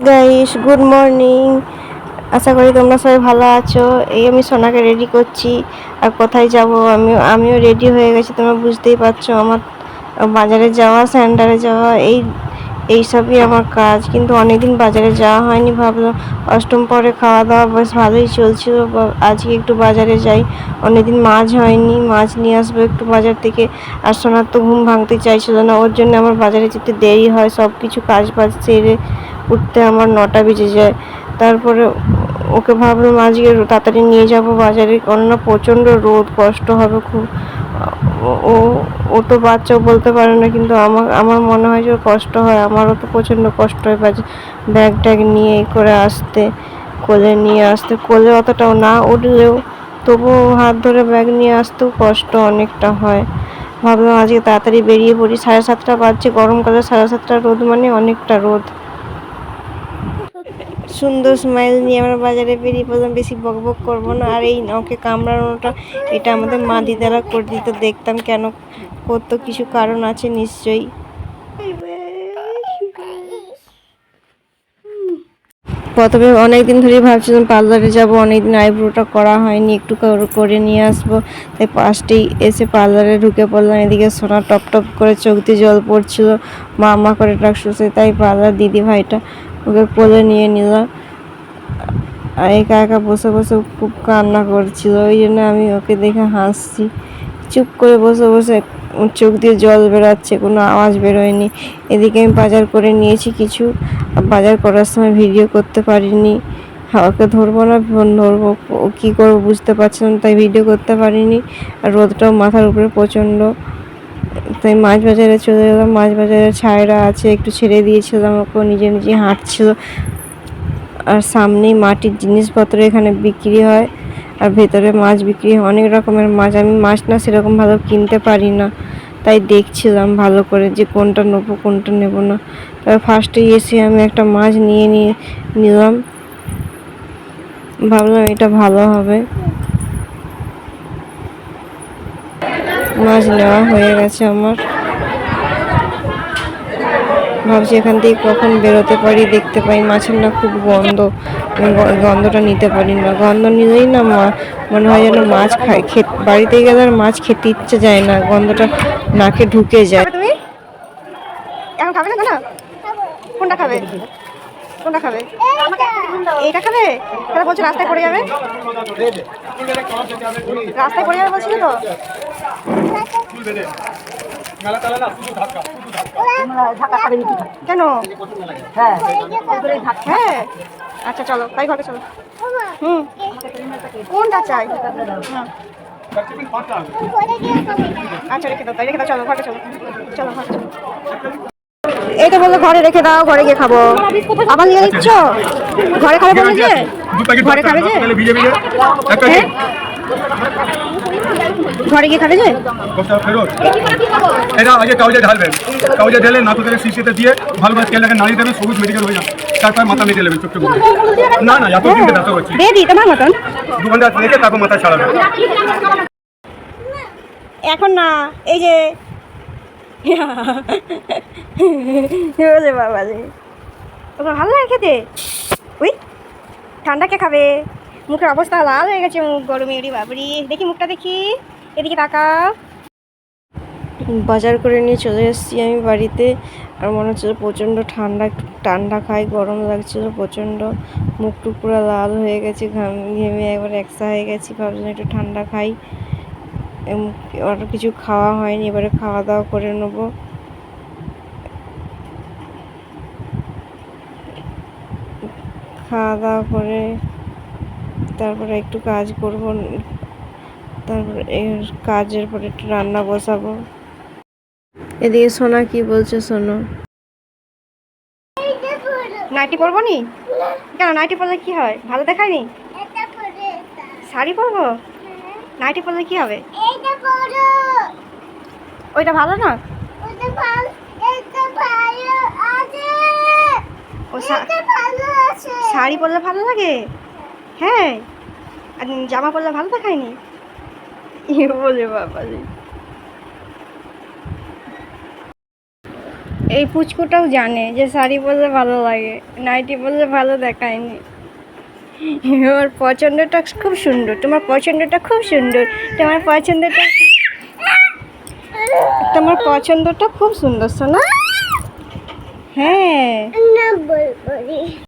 Guys good morning আশা করি তোমরা সবাই ভালো আছো। এই আমি সোনাকে রেডি করছি। আর কোথায় যাব? আমি আমিও রেডি হয়ে গেছি, তোমরা বুঝতেই পারছ। আমার বাজারে যাওয়া সেন্টারে যাওয়া, এই এইসবই আমার কাজ। কিন্তু অনেকদিন বাজারে যাওয়া হয়নি, ভাবলাম অষ্টম পরে খাওয়া দাওয়া বেশ ভালোই চলছিল। আজকে একটু বাজারে যাই। অনেকদিন মাছ হয়নি, মাছ নিয়ে আসব একটু বাজার থেকে। আর সোনার তো ঘুম ভাঙতে চাইছিল না। ওর জন্য আমার বাজারে যেতে দেরি হয় সব কিছু কাজ বাজ সেরে উঠতে আমার নটা বেজে যায়। তারপরে ওকে ভাবলাম আজকে তাড়াতাড়ি নিয়ে যাব বাজারে, কেননা প্রচণ্ড রোদ, কষ্ট হবে খুব। ও- ও তো বাচ্চাও বলতে পারে না, কিন্তু আমার আমার মনে হয় যে কষ্ট হয়। আমারও তো প্রচণ্ড কষ্ট হয় ব্যাগ ট্যাগ নিয়ে করে আসতে, কোলে নিয়ে আসতে। কোলে অতটাও না উঠলেও তবুও হাত ধরে ব্যাগ নিয়ে আসতেও কষ্ট অনেকটা হয়। ভাবলাম আজকে তাড়াতাড়ি বেরিয়ে পড়ি। সাড়ে সাতটা বাজছে, গরমকালে সাড়ে সাতটা রোদ মানে অনেকটা রোদ। সুন্দর স্মাইল নিয়ে আমরা বাজারে বেরিয়ে পড়লাম। বেশি বক করব না। আর এই ওকে কামড়ানোটা, এটা আমাদের মা দিদারা করে দিত। দেখতাম কেন করতো কিছু কারণ আছে নিশ্চয়ই। প্রথমে অনেক দিন ধরেই ভাবছিলাম পার্লারে যাব অনেক দিন আইব্রোটা করা হয়নি, একটু করে- নিয়ে আসব। তাই পাশটেই এসে পার্লারে ঢুকে পড়লাম। এদিকে সোনা টপ টপ করে চোখ দিয়ে জল পড়ছিল, মা মা করে ডাকছে তাই পার্লার দিদি ভাইটা ওকে কোলে নিয়ে নিলাম। আর একা একা বসে বসে খুব কান্না করছিল ওই জন্য আমি ওকে দেখে হাসছি। চুপ করে বসে বসে চোখ দিয়ে জল বেরাচ্ছে কোনো আওয়াজ বেরোয়নি। এদিকে আমি বাজার করে নিয়েছি কিছু বাজার করার সময় ভিডিও করতে পারিনি। হ্যাঁ, ওকে ধরবো না ফোন ধরবো কী করব বুঝতে পারছিলাম তাই ভিডিও করতে পারিনি। আর রোদটাও মাথার উপরে প্রচণ্ড তাই মাছ বাজারে চলে গেলাম মাছ বাজারে ছায়রা আছে, একটু ছেড়ে দিয়েছিলাম, ওকে নিজে নিজে হাঁটছিল। আর সামনেই মাটির জিনিসপত্র এখানে বিক্রি হয়, আর ভেতরে মাছ বিক্রি হয়। অনেক রকমের মাছ। আমি মাছ না সেরকম ভালো কিনতে পারি না, তাই দেখছিলাম ভালো করে যে কোনটা নেব, কোনটা নেব না। তারপর ফার্স্টে এসে আমি একটা মাছ নিয়ে নিয়ে নিলাম। ভাবলাম এটা ভালো হবে। মাছ নেওয়া হয়ে গেছে আমার। ভাবছি এখান থেকে কখন বেরোতে পারি, দেখতে পাই। মাছের না খুব গন্ধ। গন্ধটা নিতে পারি না। গন্ধ নিলেই না মা, মনে হয় যেন মাছ খাই খেত, বাড়িতে গেলে আর মাছ খেতে ইচ্ছে যায় না। গন্ধটা নাকে ঢুকে যায়। তুমি? এখন খাবে না কোনটা খাবে? কোনটা খাবে? এইটা খাবে? তাহলে বলছো রাস্তায় পড়ে যাবে। রাস্তায় পড়ে যাবে বলছিলে তো? কেন? হ্যাঁ হ্যাঁ। আচ্ছা চলো, তাই ঘরে চলো। হুম। কোনটা চাই? আচ্ছা রেখে দাও, তাই রেখে দাও, চলো, ঘরে চলো। চলো, ঘরে চলো। তো বলল ঘরে রেখে দাও ঘরে গিয়ে খাব। আবার নিয়ে দিচ্ছ ঘরে খাবে বলে যে? ঘরে খাবে যে? হ্যাঁ? ঘরে গিয়ে খাবে যে? বস্তা ফেরত। এটা আগে কাউজে ঢালবেন। কাউজে ঢেলে নাতু থেকে শিশিতে দিয়ে ভালো করে তেল নাড়িয়ে দেবেন সবুজ মেডিকেল হয়ে যাবে। তারপর মাথা মেটে নেবেন না না এত চিন্তা ব্যস্ত করছি বেবি তোমার মতন। দু ঘণ্টা রেখে তারপর মাথা ছাড়াবেন এখন না এই যে বলে বাবা রে ওকে ভালো লাগে খেতে? উই ঠান্ডা কে খাবে? মুখের অবস্থা লাল হয়ে গেছে মুখ গরমে এড়ি বাবরি দেখি মুখটা দেখি। এদিকে তাকাও। বাজার করে নিয়ে চলে এসেছি আমি বাড়িতে। আর মনে হচ্ছিল প্রচণ্ড ঠান্ডা একটু ঠান্ডা খাই গরম লাগছিল প্রচণ্ড। মুখ টুক পুরো লাল হয়ে গেছে ঘাম ঘেমে একবার একসা হয়ে গেছি ভাবছিলাম একটু ঠান্ডা খাই। আর কিছু খাওয়া হয়নি, এবারে খাওয়া দাওয়া করে নেব। খাওয়া দাওয়া করে তারপরে একটু কাজ করব, তারপরে এর কাজের পরে একটু রান্না বসাবো। এদিকে সোনা কি বলছে শোনো নাইটি পরবো নি? কেন নাইটি পরলে কি হয়? ভালো দেখায়নি? শাড়ি পরবো? নাইটি পরলে কি হবে? ওইটা ভালো না? ওইটা ভালো এটা ভালো আছে। ও শা- শাড়ি পরলে ভালো লাগে? হ্যাঁ। আর জামা পরলে ভালো দেখায়নি? বলে বাবা। এই পুচকুটাও জানে যে শাড়ি পরলে ভালো লাগে নাইটি পরলে ভালো দেখায়নি। আমার পছন্দটা খুব সুন্দর, তোমার পছন্দটা খুব সুন্দর, তোমার পছন্দটা তোমার পছন্দটা খুব সুন্দর শোনা হ্যাঁ।